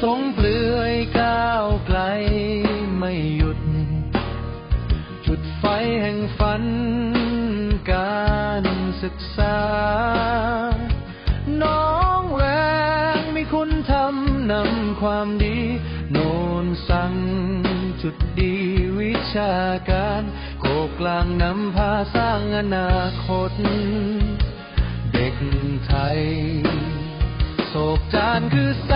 สงเปลือยก้าวไกลไม่หยุด จุดไฟแห่งฝันการศึกษา น้องแรงมีคุณธรรมนำความดี โนนสั่งจุดดีวิชาการโกกลางนำพาสร้างอนาคต เด็กไทยโศกจานคือแส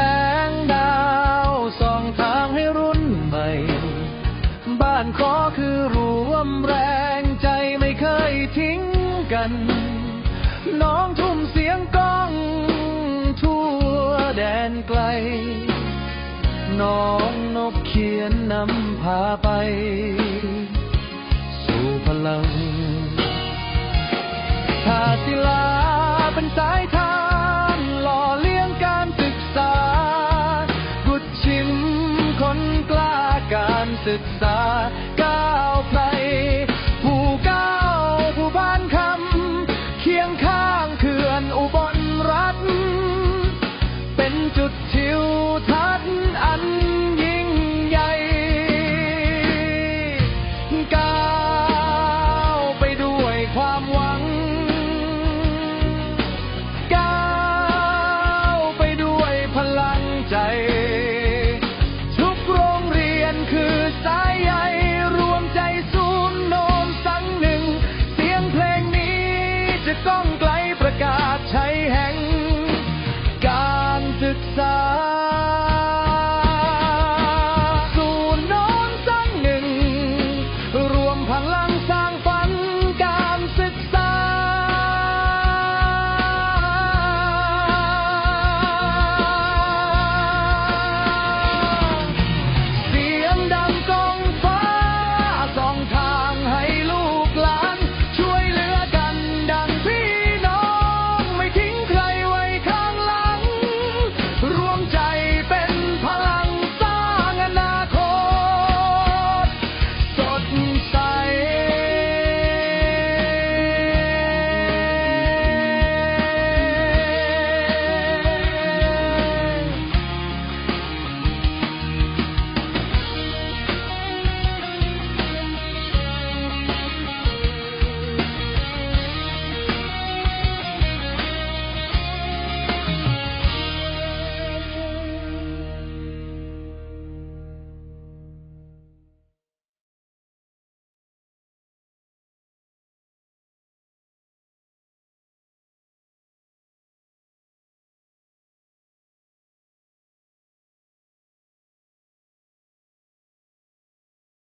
านขอคือรวมแรงใจไม่เคยทิ้งกัน น้องทุ่มเสียงก้อง ทั่วแดนไกล น้องนกเขียนนำพาไป สู่พลัง ชาติลา ศึกษาก้าวไกลผู้ก้าวผู้บ้านคำเคียงข้างเขื่อนอุบลรัฐ เป็นจุดทิวทัศน์ ประกาศใช้แห่ง